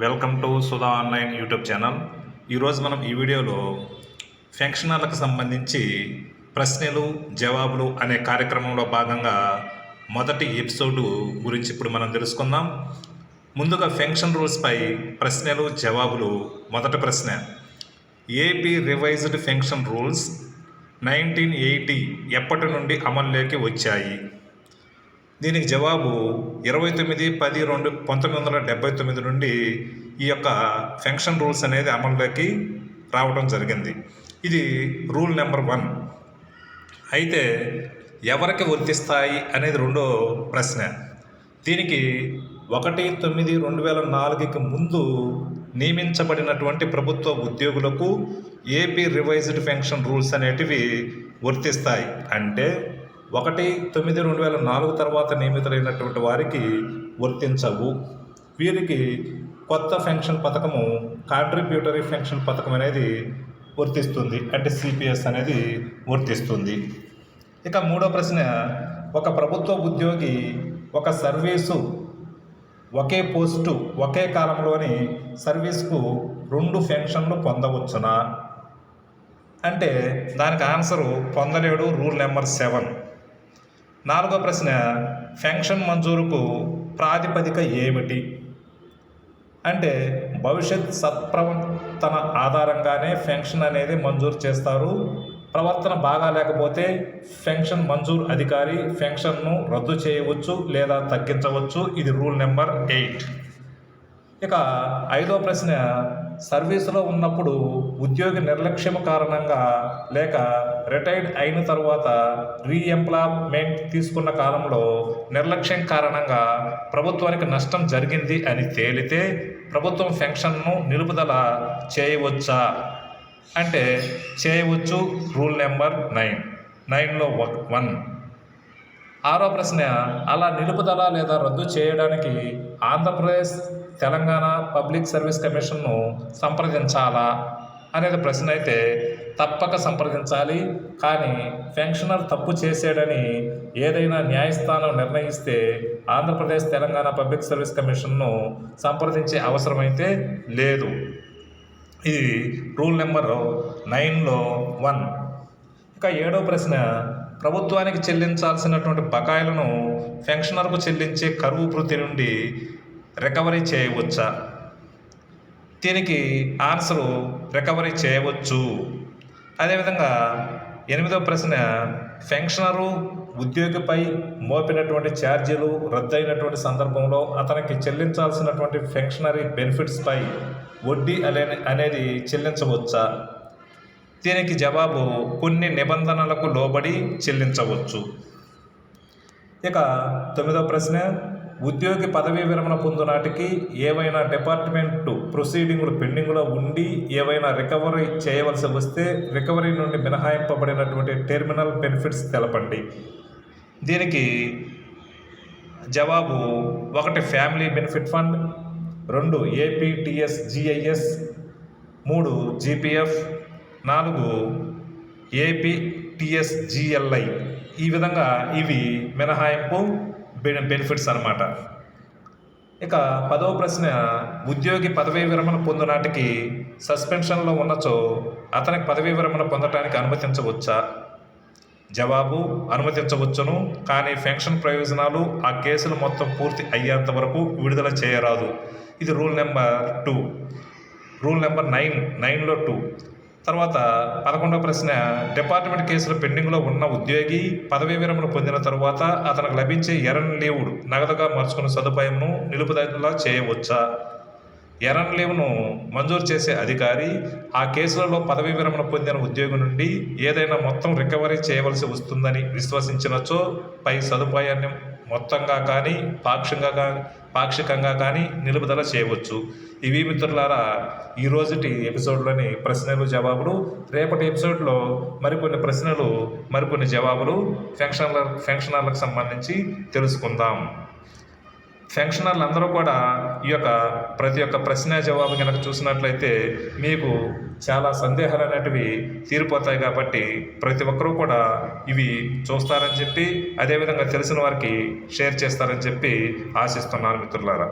Welcome to Sudha online YouTube channel ఈరోజు మనం ఈ వీడియోలో ఫంక్షనర్లకు సంబంధించి ప్రశ్నలు జవాబులు అనే కార్యక్రమంలో భాగంగా మొదటి ఎపిసోడ్ గురించి ఇప్పుడు మనం తెలుసుకుందాం. ముందుగా ఫంక్షన్ రూల్స్పై ప్రశ్నలు జవాబులు. మొదటి ప్రశ్న AP revised function rules nineteen eighty ఎప్పటి నుండి అమల్లోకి వచ్చాయి? దీనికి జవాబు ఇరవై తొమ్మిది పది రెండు పంతొమ్మిది వందల డెబ్బై తొమ్మిది నుండి ఈ యొక్క ఫంక్షన్ రూల్స్ అనేది అమల్లోకి రావడం జరిగింది. ఇది రూల్ నెంబర్ వన్. అయితే ఎవరికి వర్తిస్తాయి అనేది రెండో ప్రశ్న. దీనికి ఒకటి తొమ్మిది రెండు వేల నాలుగుకి ముందు నియమించబడినటువంటి ప్రభుత్వ ఉద్యోగులకు ఏపీ రివైజ్డ్ పెన్షన్ రూల్స్ అనేటివి వర్తిస్తాయి. అంటే ఒకటి తొమ్మిది రెండు వేల నాలుగు తర్వాత నియమితులైనటువంటి వారికి వర్తించవు వీరికి కొత్త పెన్షన్ పథకము కాంట్రిబ్యూటరీ పెన్షన్ పథకం అనేది వర్తిస్తుంది అంటే సిపిఎస్ అనేది వర్తిస్తుంది ఇక మూడో ప్రశ్న ఒక ప్రభుత్వ ఉద్యోగి ఒక సర్వీసు ఒకే పోస్టు ఒకే కాలంలోని సర్వీస్కు రెండు పెన్షన్లు పొందవచ్చునా? అంటే దానికి ఆన్సరు పొందలేడు రూల్ నెంబర్ సెవెన్. నాలుగో ప్రశ్న పెన్షన్ మంజూరుకు ప్రాతిపదిక ఏమిటి? అంటే భవిష్యత్ సత్ప్రవర్తన ఆధారంగానే పెన్షన్ అనేది మంజూరు చేస్తారు. ప్రవర్తన బాగా లేకపోతే పెన్షన్ మంజూరు అధికారి పెన్షన్ను రద్దు చేయవచ్చు లేదా తగ్గించవచ్చు. ఇది రూల్ నెంబర్ ఎయిట్. ఇక ఐదో ప్రశ్న సర్వీసులో ఉన్నప్పుడు ఉద్యోగి నిర్లక్ష్యం కారణంగా లేక రిటైర్డ్ అయిన తర్వాత రీఎంప్లాయ్మెంట్ తీసుకున్న కాలంలో నిర్లక్ష్యం కారణంగా ప్రభుత్వానికి నష్టం జరిగింది అని తేలితే ప్రభుత్వం పెన్షన్ను నిలుపుదల చేయవచ్చా? అంటే చేయవచ్చు రూల్ నెంబర్ నైన్. నైన్లో వన్. ఆరో ప్రశ్న అలా నిలుపుదల లేదా రద్దు చేయడానికి ఆంధ్రప్రదేశ్ తెలంగాణ పబ్లిక్ సర్వీస్ కమిషన్ను సంప్రదించాలా అనేది ప్రశ్న అయితే తప్పక సంప్రదించాలి. కానీ పెన్షనర్ తప్పు చేసాడని ఏదైనా న్యాయస్థానం నిర్ణయిస్తే ఆంధ్రప్రదేశ్ తెలంగాణ పబ్లిక్ సర్వీస్ కమిషన్ను సంప్రదించే అవసరమైతే లేదు. ఇది రూల్ నెంబర్ నైన్లో వన్. ఇక ఏడో ప్రశ్న ప్రభుత్వానికి చెల్లించాల్సినటువంటి బకాయిలను పెన్షనర్కు చెల్లించే కరువు వృత్తి నుండి రికవరీ చేయవచ్చా? దీనికి ఆన్సరు రికవరీ చేయవచ్చు. అదేవిధంగా ఎనిమిదో ప్రశ్న పెన్షనరు ఉద్యోగిపై మోపినటువంటి ఛార్జీలు రద్దయినటువంటి సందర్భంలో అతనికి చెల్లించాల్సినటువంటి పెన్షనరీ బెనిఫిట్స్పై వడ్డీ అనే అనేది చెల్లించవచ్చా? దీనికి జవాబు కొన్ని నిబంధనలకు లోబడి చెల్లించవచ్చు. ఇక తొమ్మిదో ప్రశ్న ఉద్యోగి పదవీ విరమణ పొందు నాటికి ఏవైనా డిపార్ట్మెంట్ ప్రొసీడింగ్లు పెండింగ్లో ఉండి ఏవైనా రికవరీ చేయవలసి వస్తే రికవరీ నుండి మినహాయింపబడినటువంటి టెర్మినల్ బెనిఫిట్స్ తెలపండి. దీనికి జవాబు ఒకటి ఫ్యామిలీ బెనిఫిట్ ఫండ్ రెండు ఏపీటీఎస్ జిఐఎస్ మూడు జీపీఎఫ్ నాలుగు ఏపీటీఎస్ జిఎల్ఐ ఈ విధంగా ఇవి మినహాయింపు బె- బెనిఫిట్స్ అన్నమాట. ఇక పదవ ప్రశ్న ఉద్యోగి పదవీ విరమణ పొందు నాటికి సస్పెన్షన్లో ఉన్నచో అతనికి పదవీ విరమణ పొందటానికి అనుమతించవచ్చా? జవాబు అనుమతించవచ్చును కానీ పెన్షన్ ప్రయోజనాలు ఆ కేసులు మొత్తం పూర్తి అయ్యేంత వరకు విడుదల చేయరాదు. ఇది rule number two. Rule number nine నైన్లో టూ. తర్వాత పదకొండవ ప్రశ్న డిపార్ట్మెంట్ కేసులు పెండింగ్లో ఉన్న ఉద్యోగి పదవీ విరమణ పొందిన తరువాత అతనికి లభించే ఎరన్ లీవుడు నగదుగా మార్చుకున్న సదుపాయంను నిలుపుదల చేయవచ్చా? ఎరన్ లీవ్ను మంజూరు చేసే అధికారి ఆ కేసులలో పదవీ విరమణ పొందిన ఉద్యోగి నుండి ఏదైనా మొత్తం రికవరీ చేయవలసి వస్తుందని విశ్వసించినచో పై సదుపాయాన్ని మొత్తంగా కానీ పాక్షికంగా పాక్షికంగా కానీ నిలుపుదల చేయవచ్చు. ఇవి మిత్రులారా ఈ రోజుటి ఎపిసోడ్లోని ప్రశ్నలు జవాబులు. రేపటి ఎపిసోడ్లో మరికొన్ని ప్రశ్నలు మరికొన్ని జవాబులు ఫంక్షనర్ల ఫంక్షనర్లకు సంబంధించి తెలుసుకుందాం. ఫంక్షనర్లు అందరూ కూడా ఈ యొక్క ప్రతి ఒక్క ప్రశ్న జవాబు కనుక చూసినట్లయితే మీకు చాలా సందేహాలు అనేటివి తీరిపోతాయి కాబట్టి ప్రతి ఒక్కరూ కూడా ఇవి చూస్తారని చెప్పి అదేవిధంగా తెలిసిన వారికి షేర్ చేస్తారని చెప్పి ఆశిస్తున్నాను మిత్రులారా.